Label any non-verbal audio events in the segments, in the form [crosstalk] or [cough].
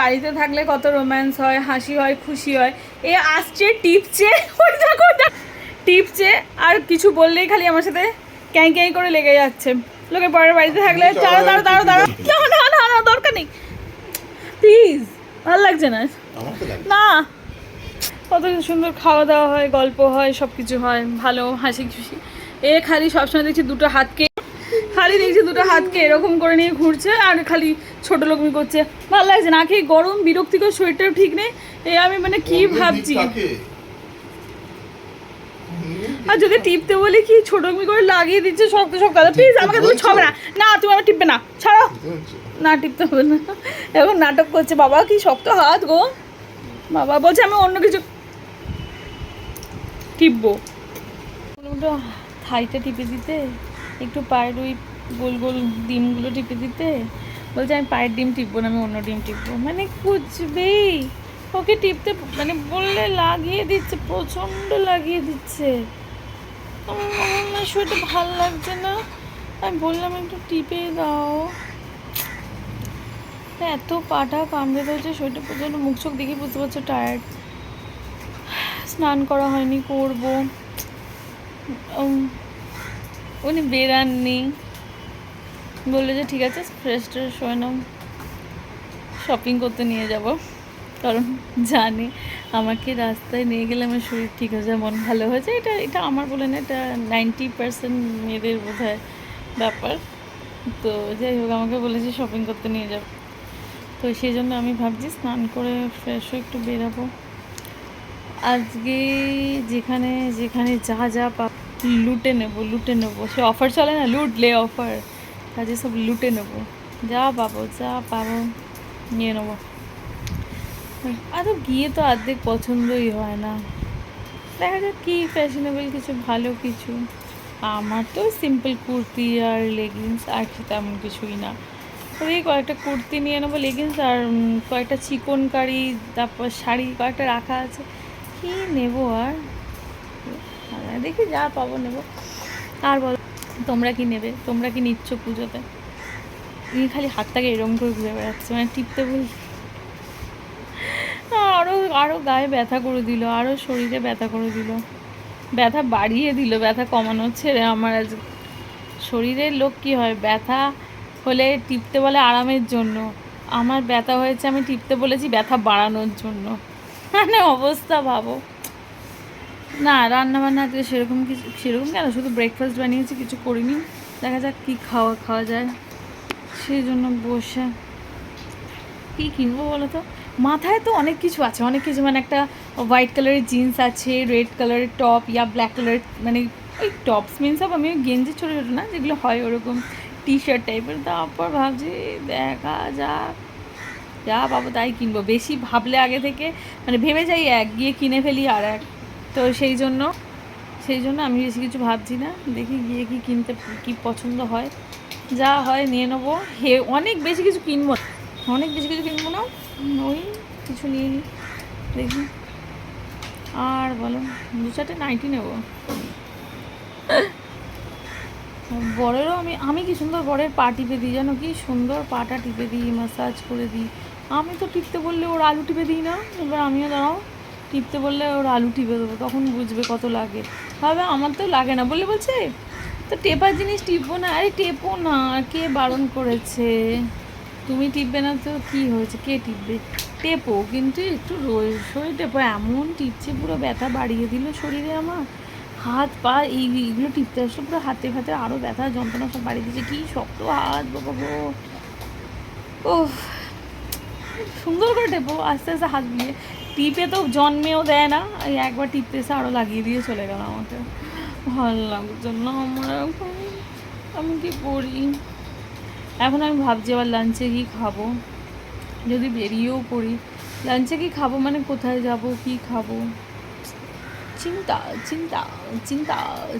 বাড়িতে থাকলে কত রোম্যান্স হয় হাসি হয় খুশি হয়। এ আসছে টিপছে। [laughs] ওই দেখো টিপছে আর কিছু বললেই খালি আমার সাথে ক্যাঁ ক্যাঁ করে লেগে যাচ্ছে। লোকের পরের বাড়িতে থাকলে দাঁড়ো দাঁড়ো দাঁড়ো দাঁড়ো না না না না দরকার নেই। প্লিজ ভালো লাগছে না? না। কত সুন্দর খাওয়া দাওয়া হয় গল্প হয় সব কিছু হয় ভালো হাসি খুশি। এ খালি সবসময় দেখছি দুটো হাতকে খালি দেখছি দুটো হাতকে এরকম করে নিয়ে ঘুরছে আর খালি ছোট লোকমি করছে। ভালো লাগছে না খেয়ে গরম বিরক্তিকর শরীরটাও ঠিক নেই। এ আমি মানে কি ভাবছি? আর যদি টিপতে বলি কি ছোট লোকমি করে লাগিয়ে দিচ্ছে শক্ত শক্ত প্লিজ আমাকে তুমি ছবে না না তুমি আমার টিপবে না ছাড়ো। না টিপতে হবে না। এখন নাটক করছে বাবা কি শক্ত হাত গো। বাবা বলছে আমি অন্য কিছু টিপবো। থাইটা টিপে দিতে একটু পায়ের ওই গোল গোল ডিমগুলো টিপে দিতে। বলছে, আমি পায়ের ডিম টিপবো না, আমি অন্য ডিম টিপবো। মানে কুচবেই ওকে টিপতে মানে বললে লাগিয়ে দিচ্ছে, প্রচণ্ড লাগিয়ে দিচ্ছে। না শরীরটা ভালো লাগছে না। আমি বললাম, একটু টিপে দাও। এত পাটা কামড়ে ধরেছে শরীরটা প্রচণ্ড মুখ চোখ দেখে বুঝতে পারছ টায়ার্ড স্নান করা হয়নি, করব। উনি বেরাননি। বলল যে, ঠিক আছে ফ্রেশ ট্রেশ হয়ে নাও। শপিং করতে নিয়ে যাব। কারণ জানি আমাকে রাস্তায় নিয়ে গেলে আমার শরীর ঠিক হয়ে যায়, মন ভালো হয়ে যায়। এটা এটা আমার বলে না, এটা নাইনটি পার্সেন্ট মেয়েদের বোধ ব্যাপার। তো যাই হোক, আমাকে বলেছে শপিং করতে নিয়ে যাব তো সেই জন্য আমি ভাবছি স্নান করে ফ্রেশ হয়ে একটু বেরাবো। আজকে যেখানে যেখানে যা যা পা লুটে নেব লুটে নেব। সে অফার চলে না? লুট লে অফার কাজে সব লুটে নেব। যা পাবো যা পাবো নিয়ে নেব। আর গিয়ে তো অর্ধেক পছন্দই হয় না। দেখা যাক কী ফ্যাশনেবল কিছু, ভালো কিছু। আমার তো সিম্পল কুর্তি আর লেগিংস আর তেমন কিছুই না। ওই কয়েকটা কুর্তি নিয়ে নেব লেগিংস আর কয়েকটা চিকন কারি তারপর শাড়ি কয়েকটা রাখা আছে। কি নেব আর দেখি যা পাবো নেব। আর বল। তোমরা কি নেবে? তোমরা কি নিচ্ছ পুজোতে? তুমি খালি হাতটাকে এরম করে ঘুরে বেড়াচ্ছে মানে টিপতে বল। আরও আরও গায়ে ব্যথা করে দিল আরও শরীরে ব্যথা করে দিল। ব্যথা বাড়িয়ে দিল, ব্যথা কমানো ছেড়ে আমার আজ। শরীরের লোক কি হয়? ব্যথা হলে টিপতে বলে আরামের জন্য। আমার ব্যথা হয়েছে, আমি টিপতে বলেছি ব্যথা বাড়ানোর জন্য। মানে অবস্থা ভাবো। না রান্না বান্না আজকে সেরকম কিছু সেরকম কেন? শুধু ব্রেকফাস্ট বানিয়েছি, কিছু করিনি। দেখা যাক কী খাওয়া খাওয়া যায়। সেই জন্য বসে। কী কিনবো বলো তো? মাথায় তো অনেক কিছু আছে। অনেক কিছু মানে একটা হোয়াইট কালারের জিন্স আছে রেড কালারের টপ ইয়া ব্ল্যাক কালারের মানে ওই টপস মিন্স সব আমি গেঞ্জি ছোটো ছোটো না, যেগুলো হয় ওরকম টি শার্ট টাইপের তারপর ভাবছি, দেখা যাক। যা পাবো তাই কিনবো। বেশি ভাবলে আগে থেকে মানে ভেবে যাই এক, গিয়ে কিনে ফেলি আর এক। তো সেই জন্য সেই জন্য আমি বেশি কিছু ভাবছি না। দেখি গিয়ে কি কিনতে, কি পছন্দ হয়। যা হয় নিয়ে নেব। হে, অনেক বেশি কিছু কিনবো। অনেক বেশি কিছু কিনবো না। ওই কিছু নিয়ে নিই দেখি। আর বলো, দু চারটে নাইটি নেব। বরেরও আমি আমি কি সুন্দর বরের পা টিপে দিই, জানো কি? সুন্দর পাটা টিপে দিই মাসাজ করে দিই। আমি তো টিপতে বললে ওর আলু টিপে দিই না। এবার আমিও দাঁড়াও। টিপতে বললে ওর আলু টিপে দেবো, তখন বুঝবে কত লাগে। ভাবে আমার তো লাগে না বলে বলছে, তো টেপার জিনিস টিপবো না? আরে টেপো না, কে বারণ করেছে? তুমি টিপবে না তো কি হয়েছে? কে টিপবে? টেপো, কিন্তু একটু রোজই টেপো, এমন টিপছে, পুরো ব্যথা বাড়িয়ে দিল শরীরে আমার। হাত পা, এই এইগুলো টিপতে আসলে পুরো হাতে ফাতে আরও ব্যথা, যন্ত্রণা সব বাড়িয়ে দিচ্ছে কী শক্ত হাত, বাবা ও সুন্দর করে টেপো, আস্তে আস্তে হাত দিয়ে। টিপে তো জন্মেও দেয় না। এই একবার টিপতে এসে আরও লাগিয়ে দিয়ে চলে গেল আমাকে। ভালো লাগছে না আমার আমি কি করি? এখন আমি ভাবছি আবার লাঞ্চে কি খাব? যদি বেরিয়েও পড়ি লাঞ্চে কি খাব? মানে কোথায় যাব? কি খাব? চিন্তা চিন্তা চিন্তা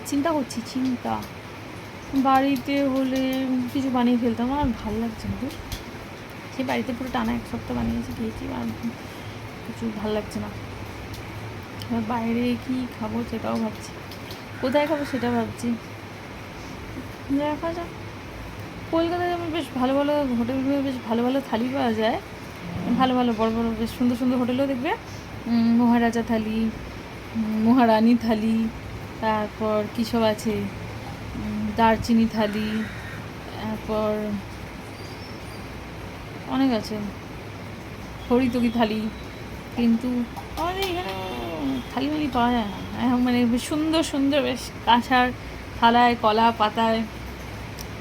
চিন্তা করছি, চিন্তা। বাড়িতে হলে কিছু বানিয়ে ফেলতাম। আর ভালো লাগছে না। সে বাড়িতে পুরো টানা এক সপ্তাহ বানিয়েছি, খেয়েছি আর কিছু ভালো লাগছে না। বাইরে কি খাব সেটাও ভাবছি। কোথায় খাব সেটা ভাবছি। দেখা যাক। কলকাতায় যেমন বেশ ভালো ভালো হোটেলগুলো বেশ ভালো ভালো থালি পাওয়া যায়। ভালো ভালো, বড় বড়, বেশ সুন্দর সুন্দর হোটেলও দেখবে। মহারাজা থালি মহারানী থালি, তারপর কী সব আছে? দারচিনি থালি, তারপর অনেক আছে। হরিতকি থালি। কিন্তু আমাদের এখানে থালি মালি পাওয়া যায় না। এখন মানে সুন্দর সুন্দর বেশ কাঁসার থালায়, কলা পাতায়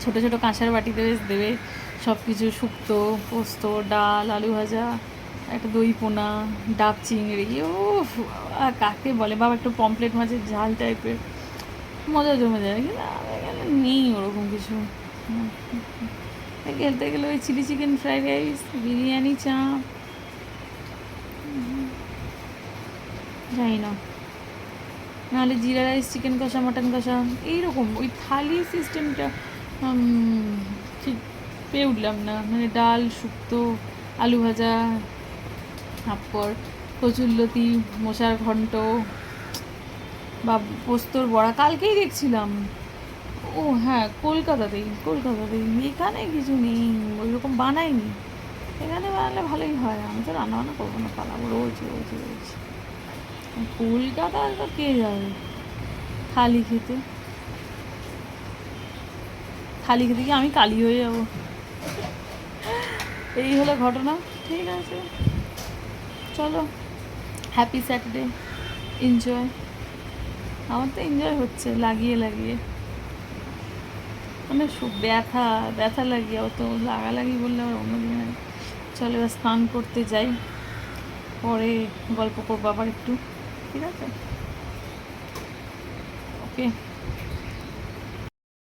ছোট ছোট কাঁসার বাটিতে বেশ দেবে। সব কিছু শুক্তো, পোস্ত, ডাল, আলু ভাজা, একটা দই পোনা, ডাব চিংড়ি ও কাকে বলে? বাবা, একটু পমপ্লেট মাছের ঝাল টাইপের। মজা জমে যায়। কিন্তু এখানে নেই ওরকম কিছু। খেলতে গেলে ওই chilli chicken fried rice, biryani, chaap জানি না। নাহলে জিরা রাইস, চিকেন কষা, মাটন কষা, এইরকম। ওই থালি সিস্টেমটা ঠিক পেয়ে উঠলাম না। মানে ডাল শুক্তো, আলু ভাজা তারপর কচুরলতি মশার ঘন্ট, বা পোস্তর বড়া, কালকেই দেখছিলাম। ও হ্যাঁ কলকাতাতেই কলকাতাতেই। এখানে কিছু নেই ওই রকম বানাইনি। এখানে বানালে ভালোই হয়। আমি তো রান্না বান্না করব না, পালাবো রোজ রোজ রোজ। কলকাতায় তো কে যাবে থালি খেতে। থালি খেতে কি আমি কালি হয়ে যাব। এই হলো ঘটনা, ঠিক আছে। চলো হ্যাপি স্যাটারডে এনজয় আমার তো এনজয় হচ্ছে, লাগিয়ে লাগিয়ে। মানে ব্যথা ব্যথা লাগিয়ে, অত লাগালাগি বললে আবার অন্য দিন হয়। চলো এবার স্নান করতে যাই, পরে গল্প করব আবার একটু। ঠিক আছে? ওকে